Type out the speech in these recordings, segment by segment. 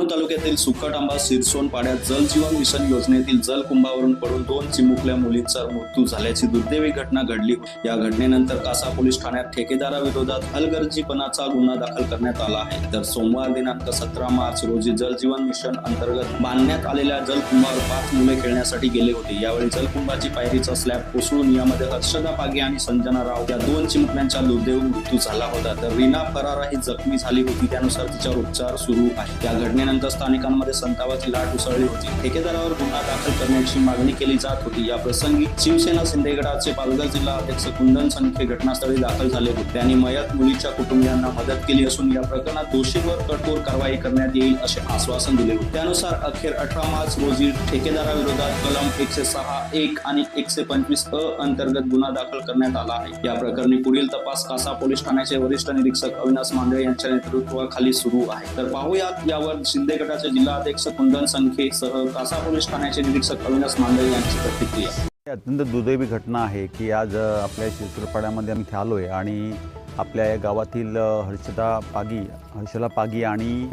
डहाणू तालुक्यातील सुकटांबा सिरसोन पाड्यात जल जीवन मिशन योजनेतील जल कुंभावरून पडून दोन चिमुकल्या मुलींचा मृत्यू झाल्याची दुर्दैवी घटना घडली. या घटनेनंतर कासा पोलीस ठाण्यात ठेकेदाराविरोधात हलगर्जीपणाचा गुन्हा दाखल करण्यात आला आहे. तर सोमवार दिनांक सतरा मार्च रोजी जल जीवन मिशन अंतर्गत बांधण्यात आलेल्या जलकुंभावर पाच मुले खेळण्यासाठी गेले होते. यावेळी जलकुंभाची पायरीचा स्लॅब कोसळून यामध्ये हर्षदा पागे आणि संजना राव या दोन चिमुकल्यांचा दुर्दैवी मृत्यू झाला होता. तर रीना फरारा ही जखमी झाली होती. त्यानुसार तिच्यावर उपचार सुरू आहे. या घटनेनंतर स्थानिकांमध्ये संतापाची लाट उसळली होती. ठेकेदारावर गुन्हा दाखल करण्याची मागणी केली जात होती. या प्रसंगी शिवसेना शिंदेगडाचे पालघर जिल्हा अध्यक्ष कुंदन संखे घटनास्थळी दाखल झाले होते. त्यांनी मयत मुलीच्या कुटुंबियांना मदत केली असून या प्रकरणात दोषींवर कठोर कारवाई करण्यात येईल असे आश्वासन दिले होते. त्यानुसार अखेर अठरा मार्च रोजी ठेकेदाराविरोधात कलम एकशे सहा एक आणि एकशे पंचवीस अ अंतर्गत गुन्हा दाखल करण्यात आला आहे. या प्रकरणी पुढील तपास कासा पोलीस ठाण्याचे वरिष्ठ निरीक्षक अविनाश मांडळे यांच्या नेतृत्वाखाली सुरू आहे. तर पाहूयात यावर शिंदे गटाचे जिल्हाध्यक्ष कुंदन संखे सह कासा पोलीस ठाण्याचे निरीक्षक अविनाश मांडळे यांची प्रतिक्रिया. ही अत्यंत दुर्दैवी घटना आहे की आज आपल्या चित्रपाड्यामध्ये आम्ही इथे आलो आहे आणि आपल्या या गावातील हर्षदा पागी हर्षला पागी आणि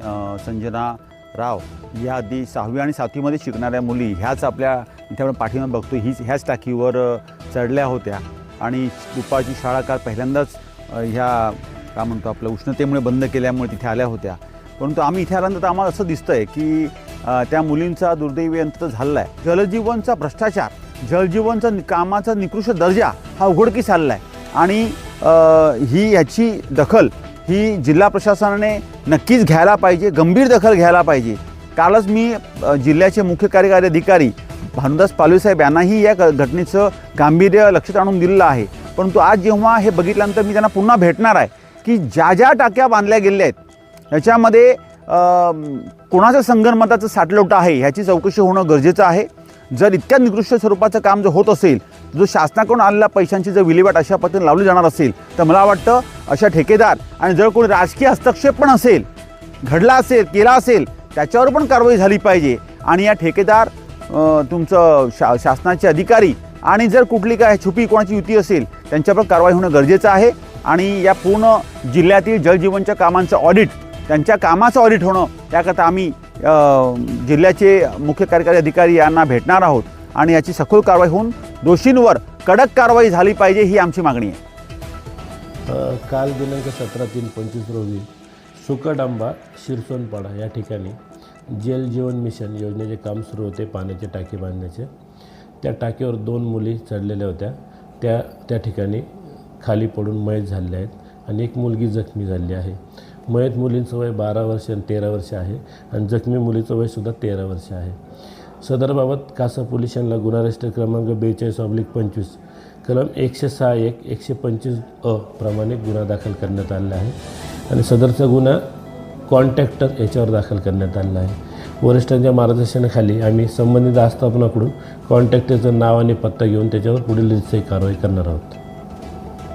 संजना राव या आधी सहावी आणि सातवीमध्ये शिकणाऱ्या मुली ह्याच आपल्या इथे आपण पाठीमागे बघतो हीच ह्याच टाकीवर चढल्या होत्या. आणि दुपारची शाळा काल पहिल्यांदाच ह्या काय म्हणतो आपलं उष्णतेमुळे बंद केल्यामुळे तिथे आल्या होत्या. परंतु आम्ही इथे आल्यानंतर आम्हाला असं दिसतं आहे की त्या मुलींचा दुर्दैवी अंत झालेला आहे जलजीवनचा भ्रष्टाचार जलजीवनचा कामाचा निकृष्ट दर्जा हा उघडकीस आलेला आहे आणि ही याची दखल ही जिल्हा प्रशासनाने नक्कीच घ्यायला पाहिजे गंभीर दखल घ्यायला पाहिजे. कालच मी जिल्ह्याचे मुख्य कार्यकारी अधिकारी भानुदास पालवीसाहेब यांनाही या घटनेचं गांभीर्य लक्षात आणून दिलेलं आहे. परंतु आज जेव्हा हे बघितल्यानंतर मी त्यांना पुन्हा भेटणार आहे की ज्या ज्या टाक्या बांधल्या गेलेल्या आहेत याच्यामध्ये कोणाचं संगणमताचं साठलोट आहे ह्याची चौकशी होणं गरजेचं आहे. जर इतक्या निकृष्ट स्वरूपाचं काम जर होत असेल जो शासनाकडून आलेल्या पैशांची जर विल्हेवाट अशा पद्धतीने लावली जाणार असेल तर मला वाटतं अशा ठेकेदार आणि जर कोणी राजकीय हस्तक्षेप पण असेल घडला असेल केला असेल त्याच्यावर पण कारवाई झाली पाहिजे. आणि या ठेकेदार तुमचं शा शासनाचे अधिकारी आणि जर कुठली काय छुपी कोणाची युती असेल त्यांच्यावर कारवाई होणं गरजेचं आहे. आणि या पूर्ण जिल्ह्यातील जलजीवनच्या कामांचं ऑडिट त्यांच्या कामाचं ऑडिट होणं त्याकरता आम्ही जिल्ह्याचे मुख्य कार्यकारी अधिकारी यांना भेटणार आहोत आणि याची सखोल कारवाई होऊन दोषींवर कडक कारवाई झाली पाहिजे ही आमची मागणी आहे. काल दिनांक सतरा तीन पंचवीस रोजी सुकडांबा शिरसोनपाडा या ठिकाणी जल जीवन मिशन योजनेचे काम सुरू होते पाण्याचे टाकी बांधण्याचे. त्या टाकीवर दोन मुली चढलेल्या होत्या. त्या त्या ठिकाणी खाली पडून मयत झालेल्या आहेत आणि एक मुलगी जखमी झालेली आहे. मयत मुलींचं वय बारा वर्ष आणि तेरा वर्ष आहे आणि जखमी मुलीचं वयसुद्धा तेरा वर्ष आहे. सदरबाबत कासा पोलिसांना गुन्हा रजिस्टर क्रमांक बेचाळीस ऑब्लिक पंचवीस कलम एकशे सहा एक एकशे पंचवीस अ प्रमाणे गुन्हा दाखल करण्यात आलेला आहे. आणि सदरचा गुन्हा कॉन्टॅक्टर याच्यावर दाखल करण्यात आलेला आहे. वरिष्ठांच्या मार्गदर्शनाखाली आम्ही संबंधित आस्थापनाकडून कॉन्टॅक्टरचं नाव आणि पत्ता घेऊन त्याच्यावर पुढील कारवाई करणार आहोत.